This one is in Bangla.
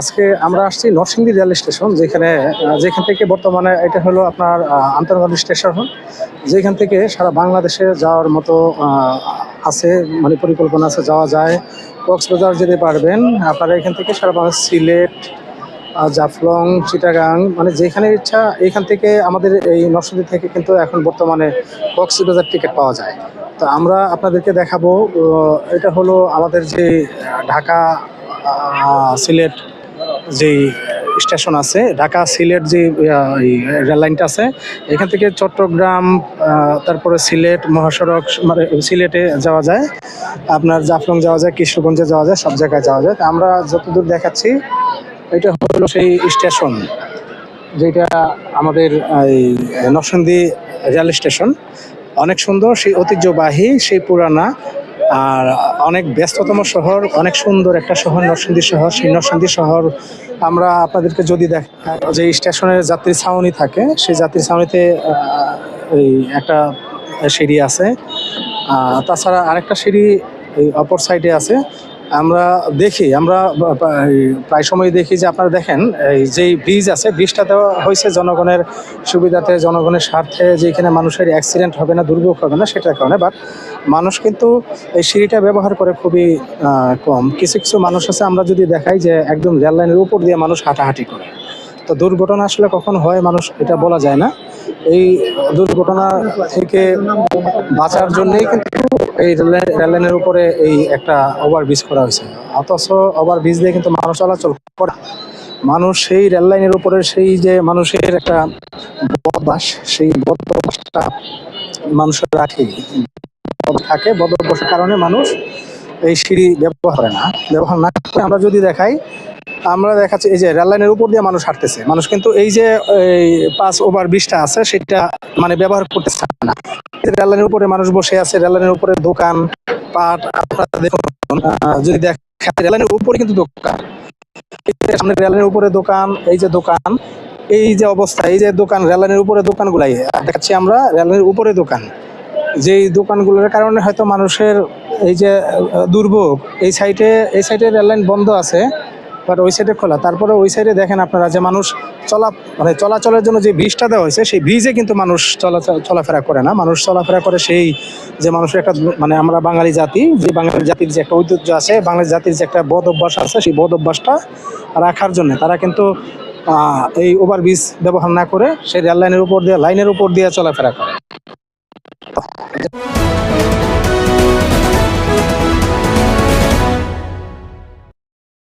আজকে আমরা আসছি নরসিংদী রেল স্টেশন, যেখানে যেখান থেকে বর্তমানে এটা হলো আপনার আন্তর্জাতিক স্টেশন, যেখান থেকে সারা বাংলাদেশে যাওয়ার মতো আছে মানে পরিকল্পনা আছে, যাওয়া যায়। কক্সবাজার যেতে পারবেন, আপনারা এখান থেকে সারা বাংলাদেশ, সিলেট জাফলং, চিটাগাং মানে যেখানে ইচ্ছা, এখান থেকে আমাদের এই নরসিংদী থেকে কিন্তু এখন বর্তমানে কক্সবাজার টিকিট পাওয়া যায়। তো আমরা আপনাদেরকে দেখাবো এটা হলো আমাদের যে ঢাকা সিলেট যেই স্টেশন আছে ঢাকা সিলেট যে আহ, রেল লাইনটা আছে এখান থেকে চট্টগ্রাম তারপরে সিলেট মহাসড়ক মানে সিলেটে যাওয়া যায় আপনার জাফলং যাওয়া যায় কিশোরগঞ্জে যাওয়া যায় সব জায়গায় যাওয়া যায়। আমরা যতদূর দেখাচ্ছি এটা হলো সেই স্টেশন যেটা আমাদের এই নরসিংদী রেল স্টেশন। অনেক সুন্দর সেই ঐতিহ্যবাহী সেই পুরানা আর অনেক ব্যস্ততম শহর, অনেক সুন্দর একটা শহর, নরসিংদী শহর। সেই নরসিংদী শহর আমরা আপনাদেরকে যদি দেখ যে স্টেশনের যাত্রী ছাউনি থাকে, সেই যাত্রী ছাউনিতে ওই একটা সিঁড়ি আছে। তাছাড়া আরেকটা সিঁড়ি এই অপর সাইডে আছে। আমরা দেখি, আমরা প্রায় সময় দেখি যে আপনারা দেখেন, এই যেই ব্রিজ আছে ব্রিজটা দেওয়া হয়েছে জনগণের সুবিধাতে, জনগণের স্বার্থে যেখানে মানুষের অ্যাক্সিডেন্ট হবে না, দুর্ভোগ হবে না, সেটার কারণে বাট মানুষ কিন্তু এই সিঁড়িটা ব্যবহার করে খুবই কম। কিছু কিছু মানুষ আছে, আমরা যদি দেখাই যে একদম রেল লাইনের উপর দিয়ে মানুষ হাঁটাহাঁটি করে। তো দুর্ঘটনা আসলে কখন হয় মানুষ এটা বলা যায় না। এই দুর্ঘটনা থেকে বাঁচার জন্যই কিন্তু এই রেল- রেল লাইনের উপরে এই একটা ওভারব্রিজ করা হয়েছে। অথচ ওভারব্রিজ দিয়ে কিন্তু মানুষ চলাচল করে মানুষ সেই রেল লাইনের উপরে সেই যে মানুষের একটা বদবাস সেই বদবাসটা মানুষের রাখে। থাকে, বদভ্যাসের কারণে মানুষ এই সিঁড়ি ব্যবহার করে না। ব্যবহার না করে আমরা যদি দেখাই আমরা দেখাচ্ছি, এই যে রেল লাইনের উপর দিয়ে মানুষ হাঁটতেছে। মানুষ কিন্তু এই যে পাঁচ ওভার ব্রিজটা আছে, সেটা মানে ব্যবহার করতেছে না। রেল লাইনের উপরে মানুষ বসে আছে রেল লাইনের উপরে দোকান, পাট, আপনারা দেখুন যদি দেখেন রেল লাইনের উপরে কিন্তু দোকান। সামনে রেল লাইনের উপরে দোকান, এই যে দোকান, এই যে অবস্থা, এই যে দোকান রেল লাইনের উপরে দোকানগুলাই দেখাচ্ছি আমরা রেল লাইনের উপরে দোকান। যেই দোকানগুলোর কারণে হয়তো মানুষের এই যে দুর্ভোগ, এই সাইডে এই সাইডে রেললাইন বন্ধ আছে বাট ওই সাইডে খোলা। তারপরে ওই সাইডে দেখেন আপনারা যে মানুষ চলা মানে চলাচলের জন্য যে ব্রিজটা দেওয়া হয়েছে, সেই ব্রিজে কিন্তু মানুষ চলাচল চলাফেরা করে না। মানুষ চলাফেরা করে সেই যে মানুষের একটা মানে আমরা বাঙালি জাতি, যে বাঙালি জাতির যে একটা ঐতিহ্য আছে, বাঙালি জাতির যে একটা বদ অভ্যাস আছে, সেই বদ অভ্যাসটা রাখার জন্য তারা কিন্তু এই ওভারব্রিজ ব্যবহার না করে সেই রেল লাইনের উপর দিয়ে লাইনের উপর দিয়ে চলাফেরা করে।